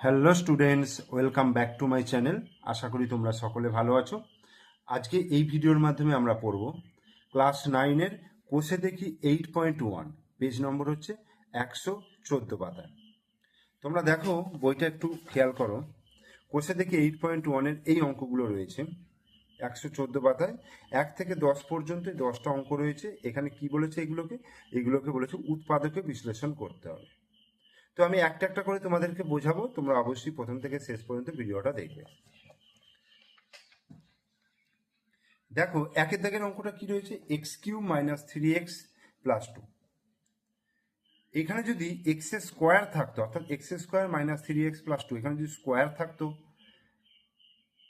Hello students welcome back to my channel আশা করি তোমরা সকলে ভালো আছো। আজকে এই ভিডিওর মাধ্যমে আমরা পড়ব ক্লাস নাইনের কোষে দেখি eight point one. Page number হচ্ছে একশো চোদ্দ পাতায়। তোমরা দেখো, বইটা একটু খেয়াল করো। কোষে দেখি এইট পয়েন্ট ওয়ানের এই অঙ্কগুলো রয়েছে। একশো চোদ্দ পাতায়। এক থেকে দশ পর্যন্ত দশটা অঙ্ক রয়েছে। এখানে কি বলেছে এগুলোকে? এগুলোকে বলেছে উৎপাদকে বিশ্লেষণ করতে হবে। তো আমি একটা একটা করে তোমাদেরকে বোঝাবো, তোমরা অবশ্যই প্রথম থেকে শেষ পর্যন্ত ভিডিওটা দেখবে। দেখো, একের দাগের অঙ্কটা কি রয়েছে? X cube minus three x plus two. এখানে যদি এক্সের স্কোয়ার থাকতো, অর্থাৎ x square minus three x plus two, এখানে যদি স্কোয়ার থাকতো,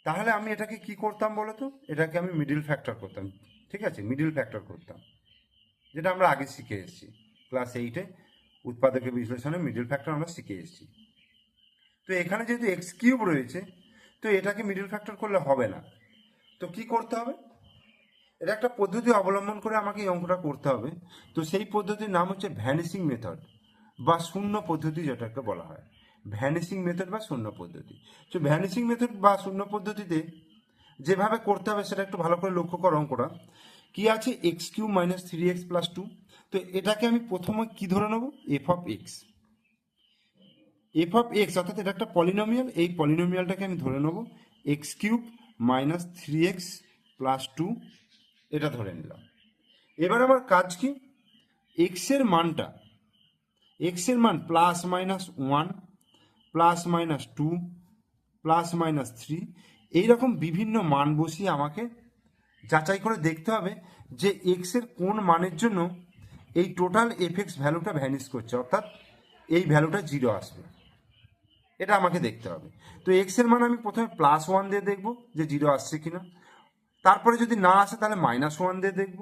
তাহলে আমি এটাকে কি করতাম বলো তো? এটাকে আমি মিডিল ফ্যাক্টর করতাম, ঠিক আছে? মিডিল ফ্যাক্টর করতাম, যেটা আমরা আগে শিখে এসেছি। ক্লাস এইটে উৎপাদকের বিশ্লেষণে মিডল ফ্যাক্টর আমরা শিখে এসেছি। তো এখানে যেহেতু এক্স কিউব রয়েছে, তো এটাকে মিডল ফ্যাক্টর করলে হবে না। তো কি করতে হবে? এটা একটা পদ্ধতি অবলম্বন করে আমাকে এই অঙ্কটা করতে হবে। তো সেই পদ্ধতির নাম হচ্ছে ভ্যানিসিং মেথড বা শূন্য পদ্ধতি যেটাকে বলা হয়। ভ্যানিসিং মেথড বা শূন্য পদ্ধতি। তো ভ্যানিসিং মেথড বা শূন্য পদ্ধতিতে যেভাবে করতে হবে সেটা একটু ভালো করে লক্ষ্য করো অঙ্কটা। কি আছে? X cube minus three x plus two তো এটাকে আমি প্রথমে কি ধরে নেব? F of x f of x অর্থাৎ এটা একটা পলিনোমিয়াল এই পলিনোমিয়ালটাকে আমি ধরে নেব। X cube minus three x plus two এটা ধরে নিলাম। এবার আমার কাজ কি? এক্সের মানটা এক্সের মান plus minus one plus minus two plus minus three এইরকম বিভিন্ন মান বসিয়ে আমাকে যাচাই করে দেখতে হবে যে এক্সের কোন মানের জন্য এই টোটাল এফেক্স ভ্যালুটা ভ্যানিশ করছে, অর্থাৎ এই ভ্যালুটা জিরো আসবে। এটা আমাকে দেখতে হবে। তো এক্সের মান আমি প্রথমে প্লাস ওয়ান দিয়ে দেখব যে জিরো আসছে কিনা। তারপরে যদি না আসে, তাহলে মাইনাস ওয়ান দিয়ে দেখব।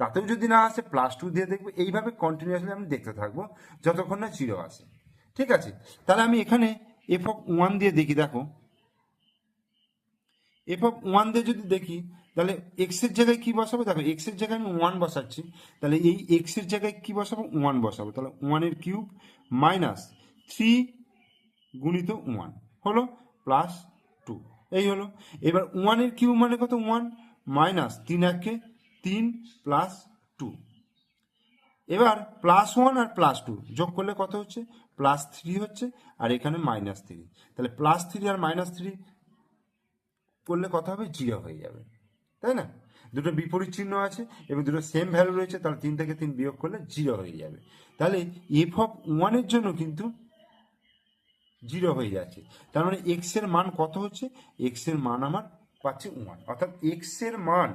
তাতেও যদি না আসে প্লাস টু দিয়ে দেখব। এইভাবে কন্টিনিউয়াসলি আমি দেখতে থাকব, যতক্ষণ না জিরো আসে। ঠিক আছে? তাহলে আমি এখানে এফ অফ ওয়ান দিয়ে দেখি, দেখো। এফ অফ ওয়ান দিয়ে যদি দেখি তাহলে এক্সের জায়গায় কি বসাবো? দেখো এক্সের জায়গায় আমি ওয়ান বসাচ্ছি। তাহলে এই এক্সের জায়গায় কি বসাবো? ওয়ান বসাবো। তাহলে ওয়ানের কিউব মাইনাস থ্রি গুণিত ওয়ান হলো প্লাস টু এই হলো। এবার ওয়ানের কিউব মানে কত? ওয়ান মাইনাস তিন একে তিন প্লাস টু এবার প্লাস ওয়ান আর প্লাস টু যোগ করলে কত হচ্ছে? প্লাস থ্রি হচ্ছে আর এখানে মাইনাস থ্রি তাহলে প্লাস থ্রি আর মাইনাস থ্রি করলে কত হবে? জিরো হয়ে যাবে। তাই না? দুটো বিপরীত চিহ্ন আছে এবং দুটো সেম ভ্যালু রয়েছে, তাহলে তিন থেকে তিন বিয়োগ করলে জিরো হয়ে যাবে। তাহলে এফ অফ ওয়ানের জন্য কিন্তু জিরো হয়ে যাচ্ছে। তার মানে এক্সের মান কত হচ্ছে? এক্সের মান আমার পাচ্ছে ওয়ান অর্থাৎ এক্সের মান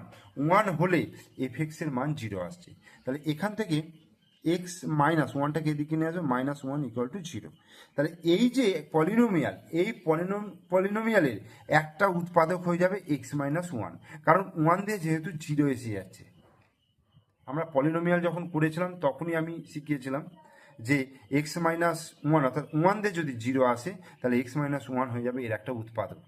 ওয়ান হলে এফ এক্সের মান জিরো আসছে। তাহলে এখান থেকে এক্স মাইনাস ওয়ানটাকে এদিকে নিয়ে আসবে minus one equal to zero তাহলে এই যে পলিনোমিয়াল এই পলিনোম পলিনোমিয়ালের একটা উৎপাদক হয়ে যাবে এক্স মাইনাস ওয়ান কারণ ওয়ান দিয়ে যেহেতু জিরো এসে যাচ্ছে। আমরা পলিনোমিয়াল যখন করেছিলাম, তখনই আমি শিখিয়েছিলাম যে এক্স মাইনাস ওয়ান অর্থাৎ ওয়ান দিয়ে যদি জিরো আসে, তাহলে এক্স মাইনাস ওয়ান হয়ে যাবে এর একটা উৎপাদক।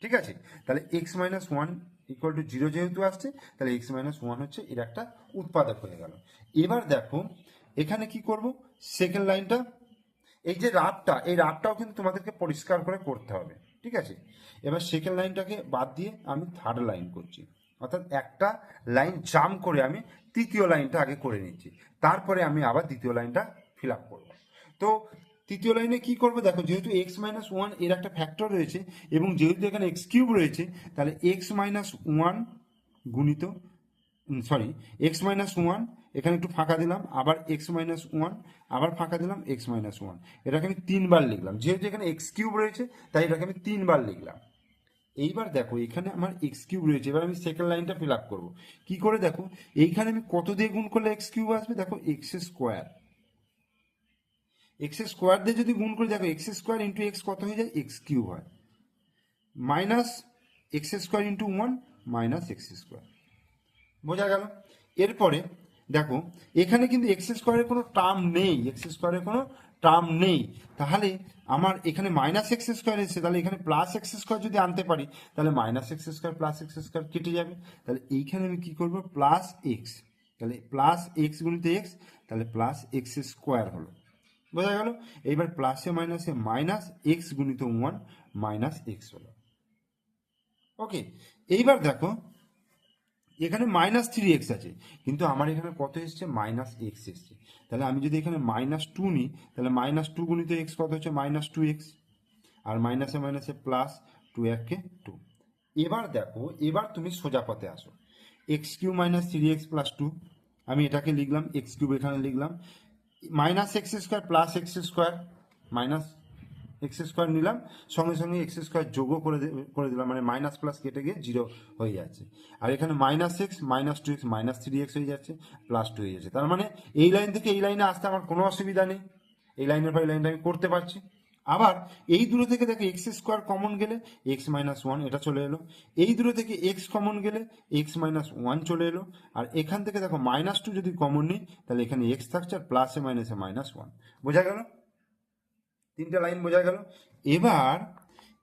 ঠিক আছে? তাহলে x minus one equal to zero যেহেতু আসছে, তাহলে এক্স মাইনাস ওয়ান হচ্ছে, এর একটা উৎপাদক হয়ে গেল। এবার দেখো, এখানে কি করব? সেকেন্ড লাইনটা এই যে রাফটা, এই রাফটাও কিন্তু তোমাদেরকে পরিষ্কার করে করতে হবে, ঠিক আছে? এবার সেকেন্ড লাইনটাকে বাদ দিয়ে আমি থার্ড লাইন করছি। অর্থাৎ একটা লাইন জাম করে আমি তৃতীয় লাইনটা আগে করে নিচ্ছি। তারপরে আমি আবার দ্বিতীয় লাইনটা ফিল আপ করব। তো তৃতীয় লাইনে কি করব? দেখো, যেহেতু এক্স মাইনাস ওয়ানের একটা ফ্যাক্টর রয়েছে এবং যেহেতু এখানে এক্স কিউব রয়েছে, তাহলে এক্স মাইনাস ওয়ান গুণিত সরি এক্স মাইনাস ওয়ান এখানে একটু ফাঁকা দিলাম, আবার এক্স মাইনাস ওয়ান আবার ফাঁকা দিলাম এক্স মাইনাস ওয়ান এটাকে আমি তিনবার লিখলাম। যেহেতু এখানে এক্স কিউব রয়েছে, তাই এটাকে আমি তিনবার লিখলাম। এইবার দেখো, এখানে আমার এক্স কিউব রয়েছে, এবার আমি সেকেন্ড লাইনটা ফিল আপ করব। কি করে দেখো? এইখানে আমি কত দিয়ে গুণ করলে এক্স কিউব আসবে? দেখো এক্স স্কোয়ার এক্স স্কোয়ার দিয়ে যদি গুণ করে দেখো এক্স স্কোয়ার ইন্টু এক্স কত হয়ে যায় এক্স কিউব হয় minus x square into one minus x square বোঝা গেল এরপরে দেখো এখানে কিন্তু এক্স স্কোয়ারের কোনো টার্ম নেই এক্স স্কোয়ারের কোনো টার্ম নেই তাহলে আমার এখানে মাইনাস এক্স স্কোয়ার এসেছে তাহলে এখানে প্লাস এক্স স্কোয়ার যদি আনতে পারি তাহলে minus x square plus x square কেটে যাবে তাহলে এইখানে আমি কি করব প্লাস এক্স তাহলে প্লাস এক্স গুণিত এক্স তাহলে প্লাস এক্স স্কোয়ার হলো বোঝা গেল? এইবার প্লাসে মাইনাসে মাইনাস এক্স গুণিত ওয়ান মাইনাস এক্স হলো। ওকে এইবার দেখো, এখানে মাইনাস থ্রি এক্স আছে, কিন্তু আমার এখানে কত এসছে? মাইনাস এক্স এসছে। তাহলে আমি যদি এখানে মাইনাস টু নিই, তাহলে মাইনাস টু গুণিত এক্স কত হচ্ছে? মাইনাস টু এক্স আর মাইনাসে মাইনাসে প্লাস টু এককে টু এবার দেখো, এবার তুমি সোজা পথে আসো। X cube minus three x plus two আমি এটাকে লিখলাম এক্স কিউব এখানে লিখলাম। Minus x square plus x square minus x square নিলাম। সঙ্গে সঙ্গে এক্স স্কোয়ার যোগও করে করে দিলাম মানে মাইনাস প্লাস কেটে গিয়ে জিরো হয়ে যাচ্ছে। আর এখানে minus x minus two x minus three x হয়ে যাচ্ছে প্লাস টু হয়ে যাচ্ছে। তার মানে এই লাইন থেকে এই লাইনে আসতে আমার কোনো অসুবিধা নেই। এই লাইনের পর এই লাইনটা আমি করতে পারছি। আবার এই দূরে থেকে দেখো এক্স স্কোয়ার কমন গেলে এক্স মাইনাস ওয়ান এটা চলে এলো। এই দূরে থেকে এক্স কমন গেলে এক্স মাইনাস ওয়ান চলে এলো। আর এখান থেকে দেখো মাইনাস টু যদি কমন নিই, তাহলে এখানে এক্স থাকছে আর প্লাসে মাইনাসে মাইনাস ওয়ান বোঝা গেল? তিনটা লাইন বোঝা গেল। এবার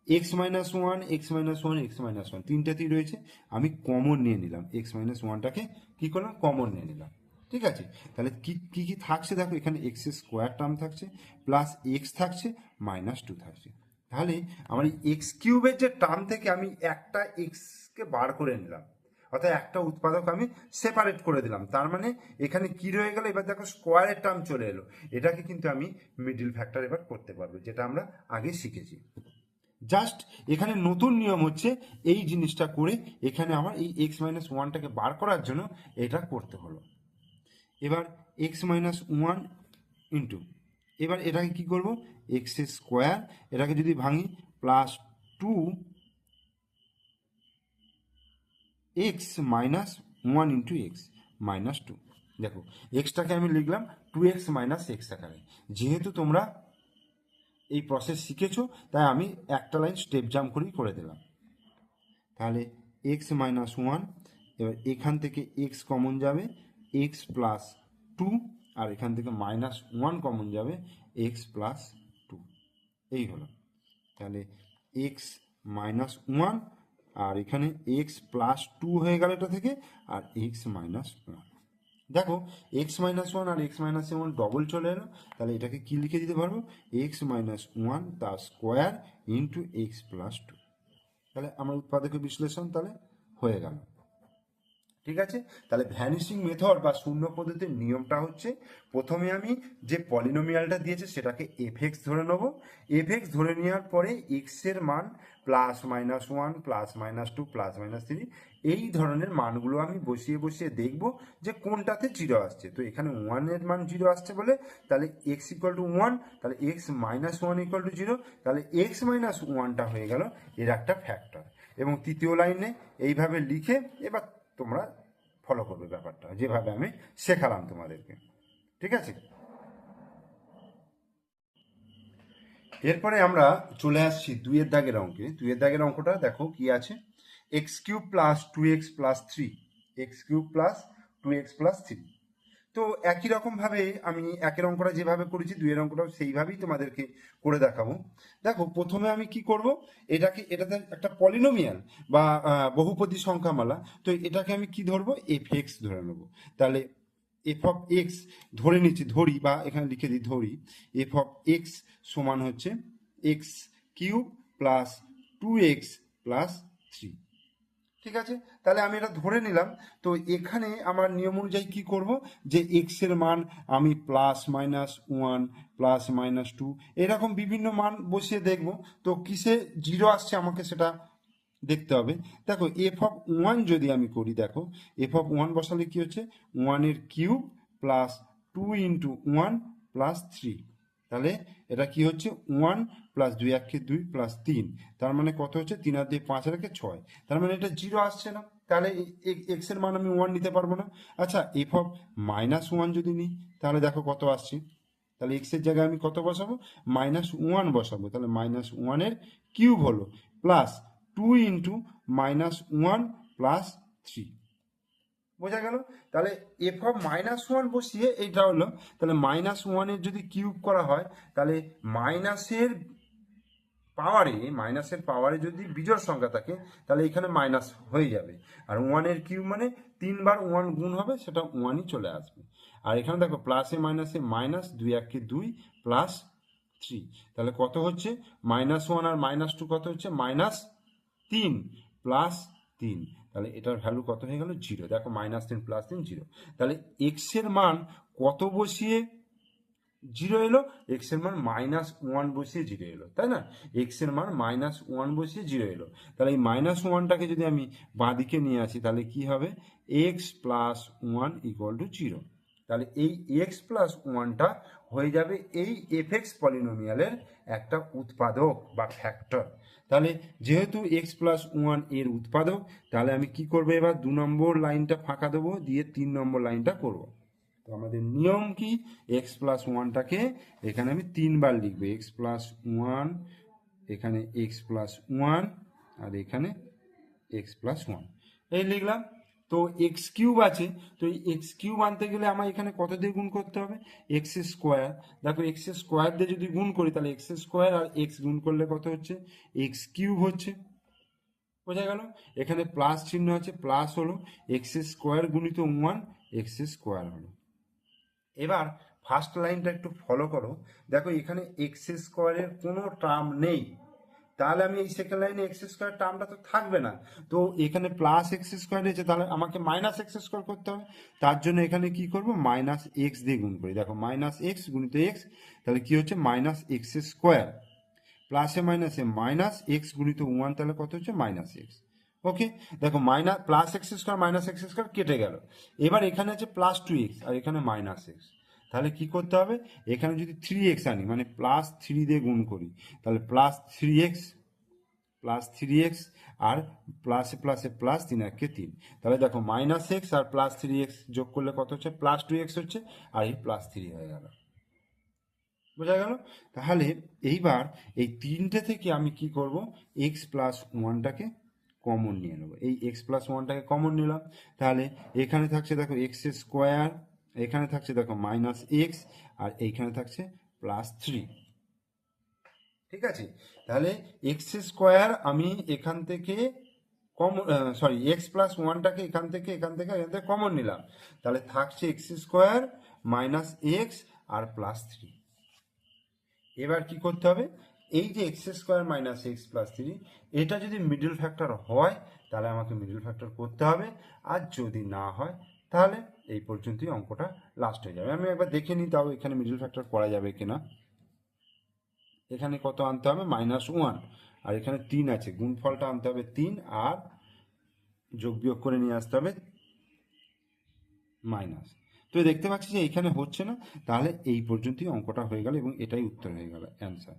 x minus one x minus one x minus one তিনটাতেই রয়েছে। আমি কমন নিয়ে নিলাম। এক্স মাইনাস ওয়ানটাকে কী করলাম? কমন নিয়ে নিলাম। ঠিক আছে? তাহলে কি কি কি থাকছে? দেখো এখানে এক্স স্কোয়ার টার্ম থাকছে প্লাস এক্স থাকছে মাইনাস টু থাকছে। তাহলে আমার এই এক্স কিউবের যে টার্ম থেকে আমি একটা এক্সকে বার করে নিলাম, অর্থাৎ একটা উৎপাদক আমি সেপারেট করে দিলাম, তার মানে এখানে কি রয়ে গেল? এবার দেখো স্কোয়ারের টার্ম চলে এলো। এটাকে কিন্তু আমি মিডিল ফ্যাক্টর এবার করতে পারব, যেটা আমরা আগে শিখেছি। জাস্ট এখানে নতুন নিয়ম হচ্ছে এই জিনিসটা করে এখানে আমার এই এক্স মাইনাস ওয়ানটাকে বার করার জন্য এটা করতে হলো। এবার এক্স মাইনাস ওয়ান ইন্টু এবার এটাকে কি করব? এক্স স্কোয়ার এটাকে যদি ভাঙি plus two x minus one into x minus two দেখো এক্সটাকে আমি লিখলাম টু এক্স মাইনাস এক্স আকারে যেহেতু তোমরা এই প্রসেস শিখেছো, তাই আমি একটা লাইন স্টেপ জাম্প করেই করে দিলাম। তাহলে এক্স মাইনাস ওয়ান এবার এখান থেকে এক্স কমন যাবে এক্স প্লাস টু আর এখান থেকে মাইনাস ওয়ান কমন যাবে এক্স প্লাস টু এই হলো। তাহলে এক্স মাইনাস ওয়ান আর এখানে এক্স প্লাস টু হয়ে গেল এটা থেকে, আর এক্স মাইনাস ওয়ান দেখো এক্স মাইনাস ওয়ান আর এক্স মাইনাস ওয়ান ডবল চলে এলো। তাহলে এটাকে কি লিখে দিতে পারব? এক্স মাইনাস ওয়ান তার square into x plus two তাহলে আমার উৎপাদকের বিশ্লেষণ তাহলে হয়ে গেল। ঠিক আছে? তাহলে ভ্যানিশিং মেথড বা শূন্য পদ্ধতির নিয়মটা হচ্ছে, প্রথমে আমি যে পলিনোমিয়ালটা দিয়েছে সেটাকে এফএক্স ধরে নেব। এফএক্স ধরে নেওয়ার পরে এক্সের মান plus minus one plus minus two plus minus three এই ধরনের মানগুলো আমি বসিয়ে বসিয়ে দেখব যে কোনটাতে জিরো আসছে। তো এখানে ওয়ানের মান জিরো আসছে বলে, তাহলে এক্স ইকুয়াল টু ওয়ান তাহলে x minus one equal to zero তাহলে এক্স মাইনাস ওয়ানটা হয়ে গেল, এর একটা ফ্যাক্টর এবং তৃতীয় লাইনে এইভাবে লিখে এবার তোমরা ফলো করবে ব্যাপারটা। যেভাবে আমি শেখালাম তোমাদেরকে। ঠিক আছে? এরপরে আমরা চলে আসছি দুইয়ের দাগের অঙ্কে। দুইয়ের দাগের অঙ্কটা দেখো কি আছে? X cube plus two x plus three x cube plus two x plus three তো একই রকমভাবে আমি একের অঙ্কটা যেভাবে করেছি, দুইয়ের অঙ্কটাও সেইভাবেই তোমাদেরকে করে দেখাবো। দেখো, প্রথমে আমি কি করব? এটাকে, এটাতে একটা পলিনোমিয়াল বা বহুপদী সংখ্যামালা, তো এটাকে আমি কি ধরবো? এফ এক্স ধরে নেব। তাহলে এফ অফ এক্স ধরে নিচ্ছি, ধরি বা এখানে লিখে দিই ধরি। এফ অফ এক্স সমান হচ্ছে x cube plus two x plus three ঠিক আছে? তাহলে আমি এটা ধরে নিলাম। তো এখানে আমার নিয়ম অনুযায়ী কি করব? যে এক্সের মান আমি plus minus one plus minus two এরকম বিভিন্ন মান বসিয়ে দেখব। তো কিসে জিরো আসছে আমাকে সেটা দেখতে হবে। দেখো এফ অফ ওয়ান যদি আমি করি, দেখো এফ অফ ওয়ান বসালে কি হচ্ছে? ওয়ানের cube plus two into one plus three তাহলে এটা কি হচ্ছে? ওয়ান প্লাস দুই একে দুই প্লাস তিন। তার মানে কত হচ্ছে? তিন আর দুই পাঁচ আর একে ছয়। তার মানে এটা জিরো আসছে না। তাহলে এক্সের মান আমি ওয়ান নিতে পারব না। আচ্ছা এফ অফ মাইনাস ওয়ান যদি নিই, তাহলে দেখো কত আসছে। তাহলে এক্সের জায়গায় আমি কত বসাবো? মাইনাস ওয়ান বসাবো। তাহলে মাইনাস ওয়ানের কিউব হলো plus two into minus one plus three বোঝা গেল? তাহলে এফ অফ মাইনাস ওয়ান বসিয়ে এইটা হলো, তাহলে মাইনাস ওয়ানের যদি কিউব করা হয়, তাহলে মাইনাসের পাওয়ারে মাইনাসের পাওয়ারে যদি বিজোড় সংখ্যা থাকে, তাহলে এখানে মাইনাস হয়ে যাবে। আর ওয়ানের কিউব মানে তিনবার ওয়ান গুণ হবে, সেটা ওয়ানই চলে আসবে। আর এখানে দেখো প্লাসে মাইনাসে মাইনাস দুই এককে দুই প্লাস থ্রি তাহলে কত হচ্ছে? মাইনাস ওয়ান আর মাইনাস টু কত হচ্ছে? মাইনাস তিন প্লাস তিন। তাহলে এটার ভ্যালু কত হয়ে গেল? জিরো দেখো মাইনাস তিন প্লাস টেন জিরো তাহলে এক্সের মান কত বসিয়ে জিরো এলো? এক্সের মান মাইনাস ওয়ান বসিয়ে জিরো এলো, তাই না? এক্সের মান মাইনাস ওয়ান বসিয়ে জিরো এলো। তাহলে এই মাইনাস ওয়ানটাকে যদি আমি বাঁদিকে নিয়ে আসি, তাহলে কি হবে? X plus one equal to zero তাহলে এই এক্স প্লাস ওয়ানটা হয়ে যাবে এই এফ এক্স পলিনোমিয়ালের একটা উৎপাদক বা ফ্যাক্টর তাহলে যেহেতু এক্স প্লাস ওয়ানের উৎপাদক, তাহলে আমি কি করব এবার? দু নম্বর লাইনটা ফাঁকা দেবো, দিয়ে তিন নম্বর লাইনটা করব। তো আমাদের নিয়ম কি? এক্স প্লাস ওয়ানটাকে এখানে আমি তিনবার লিখব। এক্স প্লাস ওয়ান এখানে এক্স প্লাস ওয়ান আর এখানে এক্স প্লাস ওয়ান এই লিখলাম। তো এক্স কিউব আছে, তো এই এক্স কিউব আনতে গেলে আমার এখানে কত দিয়ে গুণ করতে হবে? X square. দেখো এক্স স্কোয়ার দিয়ে যদি গুণ করি, তাহলে এক্স স্কোয়ার আর এক্স গুণ করলে কত হচ্ছে? এক্স কিউব হচ্ছে। বোঝা গেল? এখানে প্লাস চিহ্ন আছে প্লাস হলো এক্স স্কোয়ার গুণিত ওয়ান এক্স স্কোয়ার হলো। এবার ফার্স্ট লাইনটা একটু ফলো করো। দেখো এখানে এক্স স্কোয়ারের কোনো টার্ম নেই। তাহলে আমি এই সেকেন্ড লাইনে এক্স স্কোয়ার টার্মটা তো থাকবে না। তো এখানে প্লাস এক্স স্কোয়ার রয়েছে, তাহলে আমাকে মাইনাস এক্স স্কোয়ার করতে হবে। তার জন্য এখানে কি করব? মাইনাস এক্স দিয়ে গুণ করি। দেখো মাইনাস এক্স গুণিত এক্স তাহলে কি হচ্ছে? মাইনাস এক্স স্কোয়ার প্লাসে মাইনাসে মাইনাস এক্স গুণিত ওয়ান তাহলে কত হচ্ছে? মাইনাস এক্স ওকে দেখো minus plus x square minus x square কেটে গেল। এবার এখানে আছে প্লাস টু এক্স আর এখানে মাইনাস এক্স তাহলে কি করতে হবে? এখানে যদি থ্রি এক্স আনি মানে প্লাস থ্রি দিয়ে গুণ করি, তাহলে plus three x plus three x আর প্লাসে প্লাসে প্লাস তিন একে তিন। তাহলে দেখো মাইনাস এক্স আর প্লাস থ্রি এক্স যোগ করলে কত হচ্ছে? প্লাস টু এক্স হচ্ছে, আর এই প্লাস থ্রি হয়ে গেল। বোঝা গেল? তাহলে এইবার এই তিনটে থেকে আমি কি করব? এক্স প্লাস ওয়ানটাকে কমন নিয়ে নেব। এই এক্স প্লাস ওয়ানটাকে কমন নিলাম। তাহলে এখানে থাকছে দেখো এক্স স্কোয়ার এখানে থাকছে দেখো মাইনাস এক্স আর এইখানে থাকছে প্লাস থ্রি ঠিক আছে? তাহলে এক্স স্কোয়ার আমি এখান থেকে কম সরি এক্স প্লাস ওয়ানটাকে এখান থেকে এখান থেকে এখান থেকে কমন নিলাম। তাহলে থাকছে এক্স স্কোয়ার মাইনাস এক্স আর প্লাস থ্রি এবার কি করতে হবে? এই যে x square minus x plus three এটা যদি মিডল ফ্যাক্টর হয়, তাহলে আমাকে মিডল ফ্যাক্টর করতে হবে। আর যদি না হয় তাহলে এই পর্যন্তই অঙ্কটা লাস্ট হয়ে যাবে। আমি একবার দেখে নিই তাও এখানে মিডল ফ্যাক্টর করা যাবে কিনা। এখানে কত আনতে হবে? মাইনাস ওয়ান আর এখানে তিন আছে। গুণফলটা আনতে হবে তিন আর যোগ বিয়োগ করে নিয়ে আসতে হবে মাইনাস তো দেখতে পাচ্ছি যে এইখানে হচ্ছে না। তাহলে এই পর্যন্তই অঙ্কটা হয়ে গেল এবং এটাই উত্তর হয়ে গেল অ্যান্সার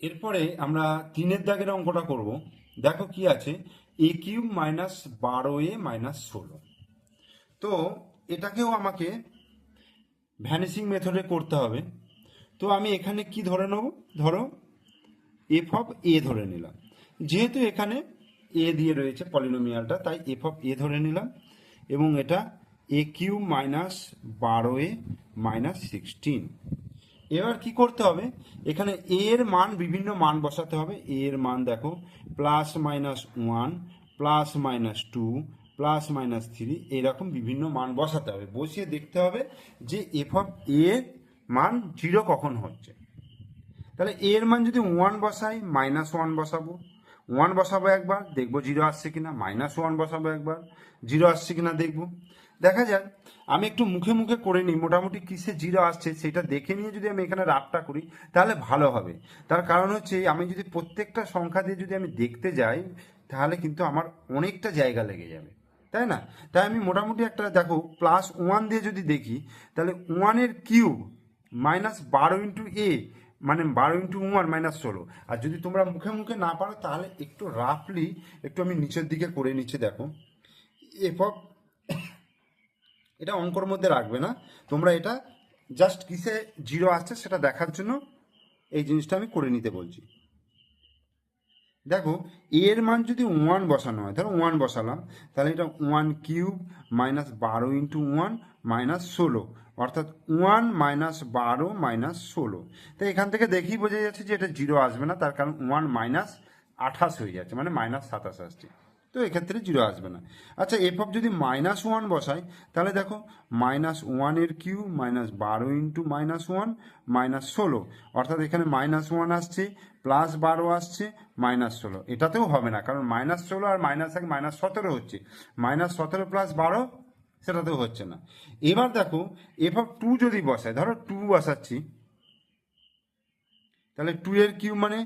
এরপরে আমরা তিনের দাগের অঙ্কটা করব। দেখো কি আছে? এ কিউব মাইনাস বারো এ মাইনাস ষোলো। তো এটাকেও আমাকে ভ্যানিসিং মেথডে করতে হবে। তো আমি এখানে কি ধরে নেব? ধরো এফ অফ এ ধরে নিলাম। যেহেতু এখানে এ দিয়ে রয়েছে পলিনোমিয়ালটা, তাই এফ অফ এ ধরে নিলাম। এবং এটা এ কিউ মাইনাস বারো এ মাইনাস সিক্সটিন। এবার কি করতে হবে? এখানে এ এর মান বিভিন্ন মান বসাতে হবে। এ এর মান দেখো plus minus one plus minus two plus minus three এরকম বিভিন্ন মান বসাতে হবে। বসিয়ে দেখতে হবে যে এফ অফ এ মান জিরো কখন হচ্ছে। তাহলে এর মান যদি ওয়ান বসাই মাইনাস ওয়ান বসাবো। ওয়ান বসাবো একবার, দেখব জিরো আসছে কিনা মাইনাস ওয়ান বসাবো একবার জিরো আসছে কিনা দেখব। দেখা যাক আমি একটু মুখে মুখে করে নিই, মোটামুটি কিসে জিরো আসছে সেটা দেখে নিয়ে যদি আমি এখানে রাফটা করি, তাহলে ভালো হবে। তার কারণ হচ্ছে, আমি যদি প্রত্যেকটা সংখ্যা দিয়ে যদি আমি দেখতে যাই, তাহলে কিন্তু আমার অনেকটা জায়গা লেগে যাবে। তাই না? তাই আমি মোটামুটি একটা, দেখো প্লাস ওয়ান দিয়ে যদি দেখি, তাহলে ওয়ানের কিউব মাইনাস বারো ইন্টু এ মানে বারো ইন্টু ওয়ান মাইনাস ষোলো। আর যদি তোমরা মুখে মুখে না পারো, তাহলে একটু রাফলি একটু আমি নিচের দিকে করে নিচ্ছি, দেখো। এফ এটা অঙ্কর মধ্যে রাখবে না। তোমরা এটা জাস্ট কিসে জিরো আসছে সেটা দেখার জন্য এই জিনিসটা আমি করে নিতে বলছি। দেখো এর মান যদি ওয়ান বসানো হয় ধরো ওয়ান বসালাম, তাহলে এটা ওয়ান কিউব মাইনাস বারো ইন্টু ওয়ান মাইনাস ষোলো, অর্থাৎ ওয়ান মাইনাস বারো মাইনাস ষোলো। তো এখান থেকে দেখেই বোঝা যাচ্ছে যে এটা জিরো আসবে না, তার কারণ ওয়ান মাইনাস আঠাশ হয়ে যাচ্ছে মানে মাইনাস সাতাশ আসছে। তো এক্ষেত্রে জিরো আসবে না। আচ্ছা এফ অফ যদি মাইনাস ওয়ান বসাই, তাহলে দেখো মাইনাস ওয়ানের কিউ মাইনাস বারো ইন্টু মাইনাস ওয়ান মাইনাস ষোলো। অর্থাৎ এখানে মাইনাস ওয়ান আসছে প্লাস বারো আসছে মাইনাস ষোলো। এটাতেও হবে না, কারণ মাইনাস ষোলো আর মাইনাস এক মাইনাস সতেরো হচ্ছে। মাইনাস সতেরো প্লাস বারো সেটাতেও হচ্ছে না। এবার দেখো এফ অফ টু যদি বসায় ধরো টু বসাচ্ছি, তাহলে টু এর কিউ মানে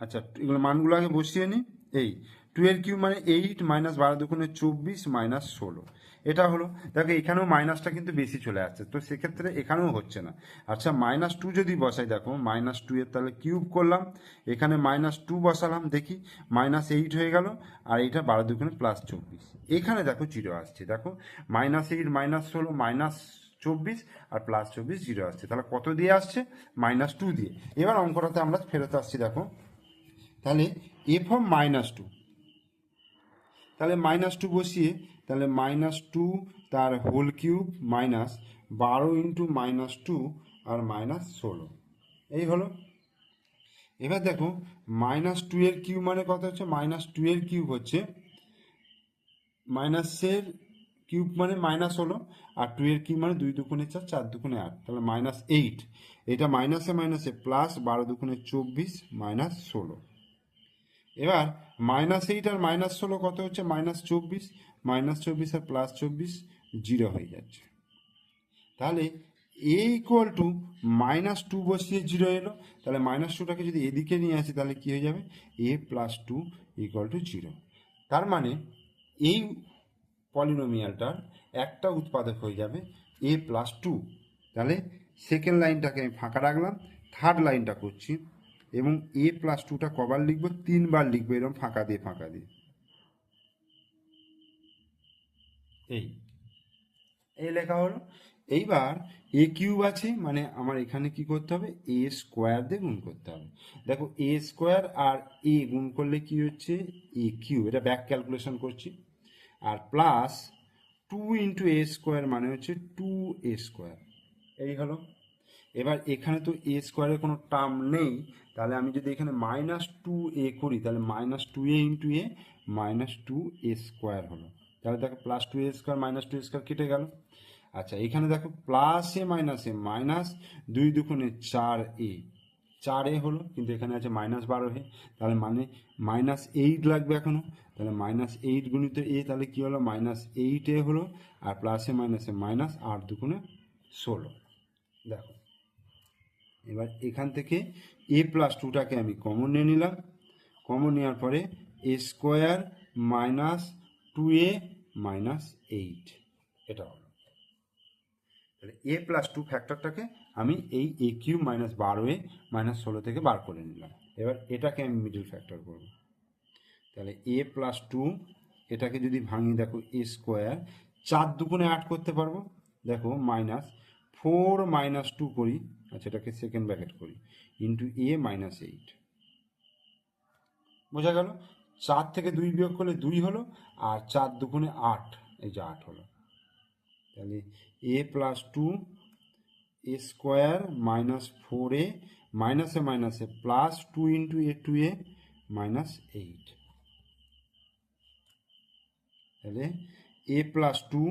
আচ্ছা এগুলো মানগুলো আগে বসিয়ে নিই এই টু এর কিউ মানে এইট মাইনাস বারো দুগুণে চব্বিশ মাইনাস ষোলো। এটা হলো, দেখো এখানেও মাইনাসটা কিন্তু বেশি চলে আসছে, তো সেক্ষেত্রে এখানেও হচ্ছে না। আচ্ছা মাইনাস টু যদি বসাই, দেখো মাইনাস টু এর তাহলে কিউব করলাম, এখানে মাইনাস টু বসালাম, দেখি মাইনাস এইট হয়ে গেল, আর এইটা বারো দুগুণে প্লাস চব্বিশ। এখানে দেখো জিরো আসছে, দেখো মাইনাস এইট মাইনাস ষোলো মাইনাস চব্বিশ, আর প্লাস চব্বিশ জিরো আসছে। তাহলে কত দিয়ে আসছে? মাইনাস টু দিয়ে। এবার অঙ্কটাতে আমরা ফেরত আসছি, দেখো তাহলে এফ অফ মাইনাস টু তাহলে মাইনাস টু বসিয়ে, তাহলে মাইনাস টু তার হোল কিউব মাইনাস বারো ইন্টু মাইনাস টু আর মাইনাস ষোলো। এই হলো। এবার দেখো মাইনাস টু এর কিউব মানে কত হচ্ছে? মাইনাস টু এর কিউব হচ্ছে মাইনাসের কিউব মানে মাইনাস হলো আর টু এর কিউব মানে দুই দুগুণে চার চার দুগুণে আট। তাহলে মাইনাস এইট এটা মাইনাসে মাইনাসে প্লাস বারো দুগুণে চব্বিশ মাইনাস ষোলো। এবার মাইনাস এইট আর মাইনাস ষোলো কত হচ্ছে? মাইনাস চব্বিশ মাইনাস চব্বিশ আর প্লাস চব্বিশ জিরো হয়ে যাচ্ছে। তাহলে a equal to minus two বসিয়ে জিরো এলো। তাহলে মাইনাস টুটাকে যদি এদিকে নিয়ে আসি, তাহলে কী হয়ে যাবে? A plus two equal to zero তার মানে এই পলিনোমিয়ালটার একটা উৎপাদক হয়ে যাবে এ প্লাস টু তাহলে সেকেন্ড লাইনটাকে আমি ফাঁকা রাখলাম থার্ড লাইনটা করছি। এবং এ প্লাস টুটা কবার লিখব তিনবার লিখব এরকম ফাঁকা দিয়ে ফাঁকা দিয়ে। এই। এই লেখা হলো। এইবার এ কিউব আছে মানে আমার এখানে কি করতে হবে? এ স্কোয়ার দিয়ে গুণ করতে হবে। দেখো এ স্কোয়ার আর এ গুণ করলে কি হচ্ছে? এ কিউব এটা ব্যাক ক্যালকুলেশন করছি। আর plus two into a square মানে হচ্ছে টু এ স্কোয়ার এই হলো। এবার এখানে তো এ স্কোয়ারের কোনো টার্ম নেই, তাহলে আমি যদি এখানে মাইনাস টু এ করি, তাহলে minus two a into a minus two a square হলো। তাহলে দেখো plus two a square minus two a square কেটে গেল। আচ্ছা এখানে দেখো plus a minus a minus দুই দুগুণে চার এ চার এ হলো, কিন্তু এখানে আছে মাইনাস বারো এ তাহলে মানে মাইনাস এইট লাগবে এখনও। তাহলে মাইনাস এইট গুণিত এ তাহলে কী হলো? মাইনাস এইট এ হলো, আর প্লাসে মাইনাসে মাইনাস আট দুগুণে ষোলো। দেখো এবার এখান থেকে এ প্লাস টুটাকে আমি কমন নিয়ে নিলাম। কমন নেওয়ার পরে a square minus two a minus eight এটা হলো। তাহলে এ প্লাস টু ফ্যাক্টরটাকে আমি এই এ কিউ মাইনাস বারো এ মাইনাস ষোলো থেকে বার করে নিলাম। এবার এটাকে আমি মিডিল ফ্যাক্টর করব। তাহলে এ প্লাস টু এটাকে যদি ভাঙি, দেখো এ স্কোয়ার চার দুগুণে আট করতে পারব। দেখো মাইনাস ফোর মাইনাস টু করি। আচ্ছা এটাকে সেকেন্ড ব্র্যাকেট করি। ইন্টু এ মাইনাস এইট বোঝা গেল? চার থেকে দুই বিয়োগ করলে দুই হলো, আর চার দুগুণে আট, এই যে আট হলো। তাহলে a plus two a square minus four a মাইনাসে মাইনাসে plus two into a two a minus eight তাহলে এ প্লাস টু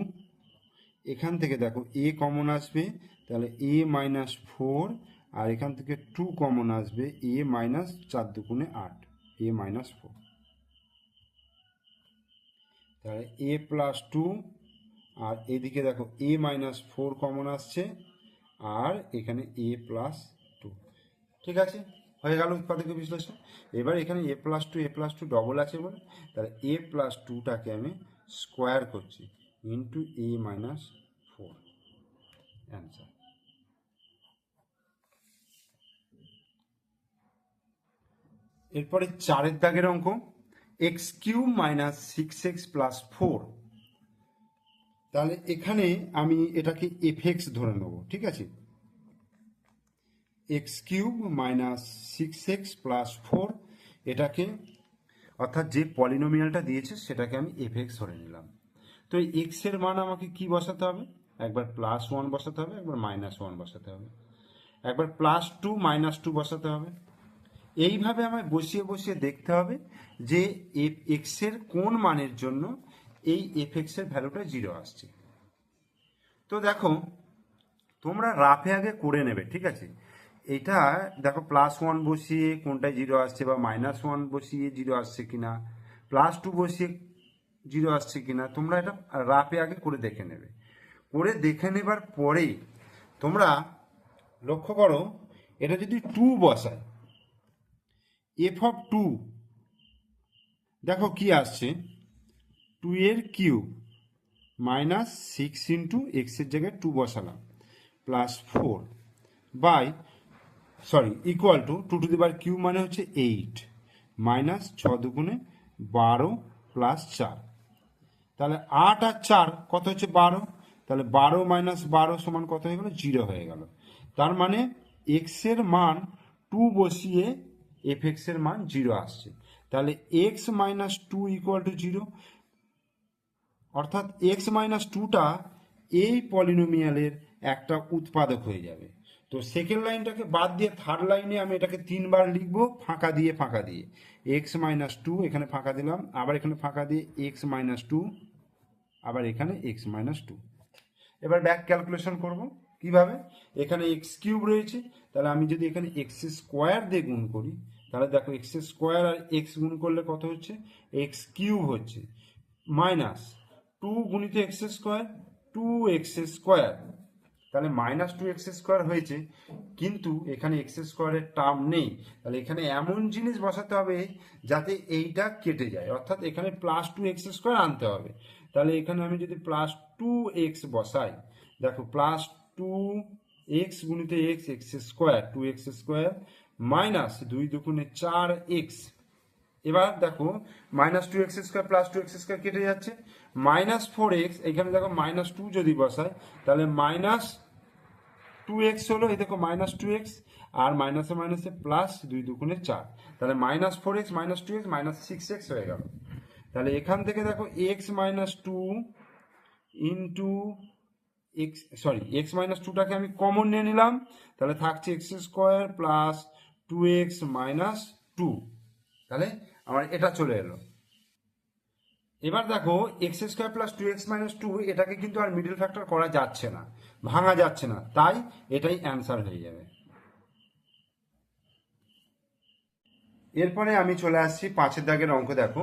এখান থেকে দেখো এ কমন আসবে তাহলে এ মাইনাস ফোর আর এখান থেকে টু কমন আসবে এ মাইনাস চার দুগুণে আট এ মাইনাস ফোর তাহলে এ প্লাস টু আর এদিকে দেখো এ মাইনাস ফোর কমন আসছে, আর এখানে এ প্লাস টু ঠিক আছে? হয়ে গেল উৎপাদক বিশ্লেষণ। এবার এখানে a plus two a plus two double আছে বলে, তাহলে এ প্লাস টুটাকে আমি স্কোয়ার করছি into a minus four answer এরপরে চারের দাগের অঙ্ক x cube minus six x plus four তাহলে এখানে আমি এটাকে এফ এক্স ধরে নেব, ঠিক আছে? X cube minus six x plus four এটাকে, অর্থাৎ যে পলিনোমিয়ালটা দিয়েছে সেটাকে আমি এফ এক্স ধরে নিলাম। তো এই এক্সের মান আমাকে কি বসাতে হবে? একবার প্লাস ওয়ান বসাতে হবে, একবার মাইনাস ওয়ান বসাতে হবে। একবার প্লাস টু মাইনাস টু বসাতে হবে। এইভাবে আমায় বসিয়ে বসিয়ে দেখতে হবে যে এফ এক্সের কোন মানের জন্য এই এফ এক্সের ভ্যালুটা জিরো আসছে। তো দেখো, তোমরা রাফে আগে করে নেবে, ঠিক আছে? এটা দেখো প্লাস ওয়ান বসিয়ে কোনটায় জিরো আসছে বা মাইনাস ওয়ান বসিয়ে জিরো আসছে কিনা প্লাস টু বসিয়ে জিরো আসছে কিনা, তোমরা এটা রাফে আগে করে দেখে নেবে। করে দেখে নেবার পরে তোমরা লক্ষ্য করো, এটা যদি টু বসায় এফ অফ টু দেখো কি আসছে। টু এর কিউব মাইনাস সিক্স ইন্টু এক্সের জায়গায় টু বসালাম। Plus four by sorry equal to two two two bar cube মানে হচ্ছে এইট মাইনাস ছ দুগুণে বারো প্লাস চার। তাহলে আট আর চার কত হচ্ছে বারো? তাহলে বারো মাইনাস বারো সমান কত হয়ে গেল? জিরো হয়ে গেল। তার মানে এক্সের মান টু বসিয়ে এফ এক্সের মান জিরো আসছে। তাহলে x minus two equal to zero অর্থাৎ এক্স মাইনাস টুটা এই পলিনোমিয়ালের একটা উৎপাদক হয়ে যাবে। তো সেকেন্ড লাইনটাকে বাদ দিয়ে থার্ড লাইনে আমি এটাকে তিনবার লিখব, ফাঁকা দিয়ে ফাঁকা দিয়ে। এক্স মাইনাস টু এখানে ফাঁকা দিলাম, আবার এখানে ফাঁকা দিয়ে এক্স মাইনাস টু আবার এখানে এক্স মাইনাস টু এবার ব্যাক ক্যালকুলেশন করব, কীভাবে? এখানে এক্স কিউব রয়েছে, তাহলে আমি যদি এখানে এক্স স্কোয়ার দিয়ে গুণ করি তাহলে দেখো এক্স স্কোয়ার আর এক্স গুণ করলে কত হচ্ছে? এক্স কিউব হচ্ছে। মাইনাস টু গুণিত x square two x square তাহলে মাইনাস টু এক্স স্কোয়ার হয়েছে, কিন্তু এখানে এক্স স্কোয়ারের টার্ম নেই। তাহলে এখানে এমন জিনিস বসাতে হবে যাতে এইটা কেটে যায়। অর্থাৎ এখানে প্লাস টু এক্স স্কোয়ার আনতে হবে। তাহলে এখানে আমি যদি প্লাস টু এক্স বসাই, দেখো প্লাস টু এক্স গুণিত x x square two x square minus দুই দুগুণে চার এক্স এবার দেখো minus two x square plus two x square কেটে যাচ্ছে। মাইনাস ফোর এক্স এখানে দেখো মাইনাস টু যদি বসায় তাহলে মাইনাস টু এক্স হলো, এই দেখো মাইনাস টু এক্স আর মাইনাসে মাইনাসে প্লাস দুই দুগুণে চার। তাহলে minus four x minus two x minus six x হয়ে গেল। তাহলে এখান থেকে দেখো x minus two into x sorry x minus টুটাকে আমি কমন নিয়ে নিলাম। তাহলে থাকছে x square plus two x minus two তাহলে আমার এটা চলে এলো। এবার দেখো x square plus two x minus two এটাকে কিন্তু আর মিডল ফ্যাক্টর করা যাচ্ছে না, ভাঙা যাচ্ছে না। তাই এটাই অ্যান্সার হয়ে যাবে। এরপরে আমি চলে আসছি পাঁচের দাগের অঙ্ক, দেখো।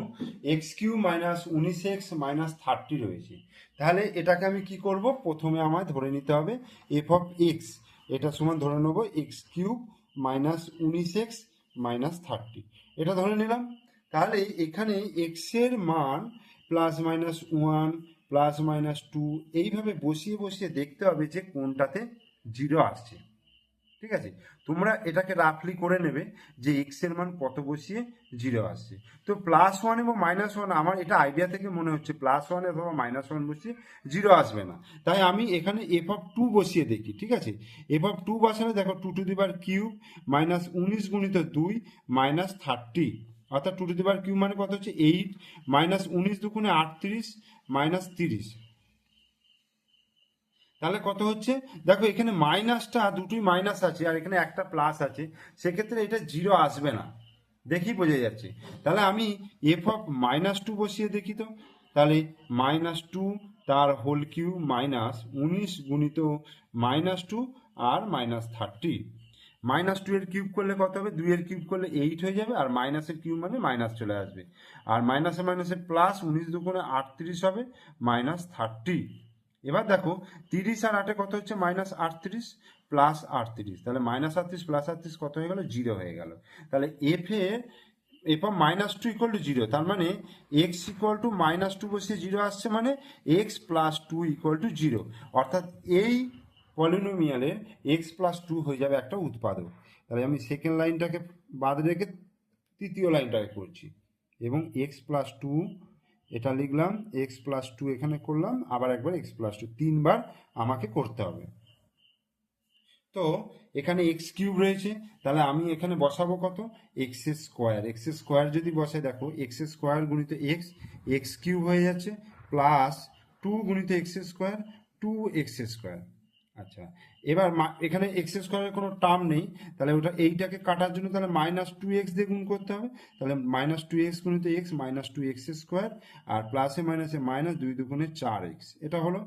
এক্স কিউ মাইনাস উনিশ এক্স মাইনাস থার্টি রয়েছে। তাহলে এটাকে আমি কি করব? প্রথমে আমায় ধরে নিতে হবে এফ অফ এক্স এটা সমান ধরে নেব এক্স কিউব মাইনাস উনিশ এক্স মাইনাস থার্টি এটা ধরে নিলাম। তাহলে এখানে এক্সের মান plus minus one plus minus two এইভাবে বসিয়ে বসিয়ে দেখতে হবে যে কোনটাতে জিরো আসছে। ঠিক আছে? তোমরা এটাকে রাফলি করে নেবে যে এক্সের মান কত বসিয়ে জিরো আসছে। তো প্লাস ওয়ান এবং মাইনাস ওয়ান আমার এটা আইডিয়া থেকে মনে হচ্ছে প্লাস ওয়ান অথবা মাইনাস ওয়ান বসিয়ে জিরো আসবে না। তাই আমি এখানে এফ অফ টু বসিয়ে দেখি, ঠিক আছে? এফ অফ টু বসালে দেখো টু টু দিবার কিউব মাইনাস উনিশ গুণিত দুই মাইনাস থার্টি অর্থাৎ টু টু দিবার কিউব মানে কত হচ্ছে এইট মাইনাস উনিশ দুগুণে আটত্রিশ মাইনাস তিরিশ। তাহলে কত হচ্ছে? দেখো, এখানে মাইনাসটা দুটোই মাইনাস আছে, আর এখানে একটা প্লাস আছে। সেক্ষেত্রে এটা জিরো আসবে না। দেখি বোঝা যাচ্ছে। তাহলে আমি এফ অফ মাইনাস টু বসিয়ে দেখি তো। তাহলে মাইনাস টু তার হোল কিউ মাইনাস উনিশ গুণিত মাইনাস টু আর মাইনাস থার্টি মাইনাস টু এর কিউব করলে কত হবে? দুই এর কিউব করলে এইট হয়ে যাবে, আর মাইনাসের কিউব মানে মাইনাস চলে আসবে। আর মাইনাসে মাইনাসে প্লাস উনিশ দুগুণে আটত্রিশ হবে মাইনাস থার্টি এবার দেখো, তিরিশ আর আটে কত হচ্ছে? মাইনাস আটত্রিশ প্লাস আটত্রিশ। তাহলে মাইনাস আটত্রিশ প্লাস আটত্রিশ কত হয়ে গেল? জিরো হয়ে গেল। তাহলে f a f of minus two equal to zero তার মানে x equal to minus two বসে জিরো আসছে মানে x plus two equal to zero অর্থাৎ এই পলিনোমিয়ালের এক্স প্লাস টু হয়ে যাবে একটা উৎপাদক। তাহলে আমি সেকেন্ড লাইনটাকে বাদ রেখে তৃতীয় লাইনটাকে করছি। এবং এক্স প্লাস টু এটা লিখলাম এক্স প্লাস টু এখানে করলাম, আবার একবার এক্স প্লাস টু তিনবার আমাকে করতে হবে। তো এখানে এক্স কিউব রয়েছে, তাহলে আমি এখানে বসাবো কত? এক্স স্কোয়ার এক্স স্কোয়ার যদি বসে, দেখো এক্স স্কোয়ার গুণিত এক্স এক্স কিউব হয়ে যাচ্ছে প্লাস টু গুণিত x square two x square আচ্ছা এবার এখানে এক্স স্কোয়ারের কোনো টার্ম নেই, তাহলে ওটা এইটাকে কাটার জন্য তাহলে মাইনাস টু এক্স দিয়ে গুণ করতে হবে। তাহলে মাইনাস টু এক্স গুণিত x minus two x square আর প্লাসে মাইনাসে মাইনাস দুই দুগুণে চার এক্স এটা হলো।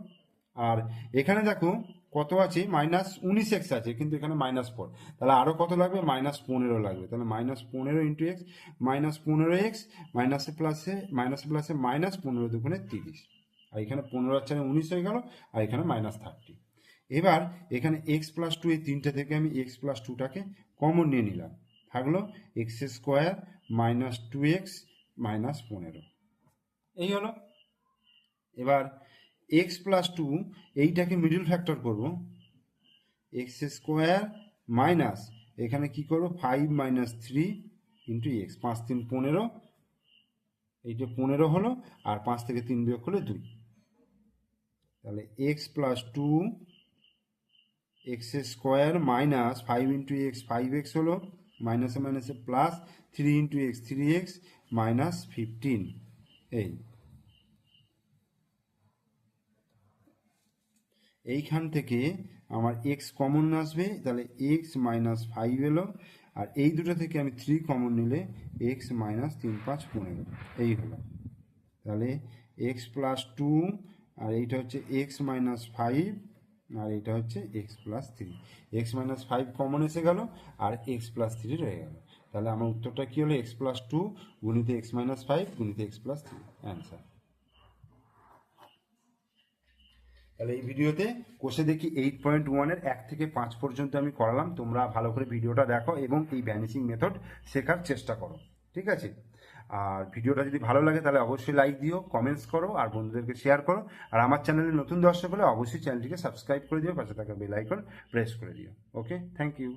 আর এখানে দেখো কত আছে মাইনাস উনিশ এক্স আছে, কিন্তু এখানে মাইনাস ফোর তাহলে আরও কত লাগবে? মাইনাস পনেরো লাগবে। তাহলে মাইনাস পনেরো ইন্টু এক্স মাইনাস পনেরো এক্স মাইনাসে প্লাসে মাইনাসে প্লাসে মাইনাস পনেরো দুগুণে তিরিশ। আর এখানে পনেরো চারে উনিশ হয়ে গেল, আর এখানে মাইনাস থার্টি এবার এখানে এক্স প্লাস টু এই তিনটে থেকে আমি এক্স প্লাস টুটাকে কমন নিয়ে নিলাম। থাকল x square minus two x minus পনেরো। এই হলো। এবার এক্স প্লাস টু এইটাকে মিডল ফ্যাক্টর করব। এক্স স্কোয়ার মাইনাস এখানে কি করব? Five minus three into x পাঁচ তিন পনেরো। এইটা পনেরো হলো আর পাঁচ থেকে তিন বিয়োগ হলে দুই। তাহলে x plus two x square minus five into x five x হলো মাইনাসে মাইনাসে plus three into x three x minus fifteen এই। এইখান থেকে আমার এক্স কমন আসবে, তাহলে এক্স মাইনাস ফাইভ এলো, আর এই দুটো থেকে আমি থ্রি কমন নিলে এক্স মাইনাস তিন পাঁচ পনেরো এই হলো। তাহলে এক্স প্লাস টু আর এইটা হচ্ছে এক্স মাইনাস ফাইভ আর এটা হচ্ছে x plus three x minus five common এসে গেল, আর এক্স প্লাস থ্রি রয়ে গেল। তাহলে আমার উত্তরটা কী হলো? এক্স প্লাস টু গুণিত এক্স মাইনাস ফাইভ গুণিত এক্স প্লাস থ্রি অ্যান্সার তাহলে এই ভিডিওতে কোষে দেখি এইট পয়েন্ট ওয়ানের এক থেকে পাঁচ পর্যন্ত আমি করালাম। তোমরা ভালো করে ভিডিওটা দেখো এবং এই ভ্যানিশিং মেথড শেখার চেষ্টা করো। ঠিক আছে? আর ভিডিওটা যদি ভালো লাগে তাহলে অবশ্যই লাইক দিও কমেন্টস করো আর বন্ধুদেরকে শেয়ার করো। আর আমার চ্যানেলে নতুন দর্শক হলে অবশ্যই চ্যানেলটিকে সাবস্ক্রাইব করে দিও, পাশে থাকা বেল আইকন প্রেস করে দিও। Okay thank you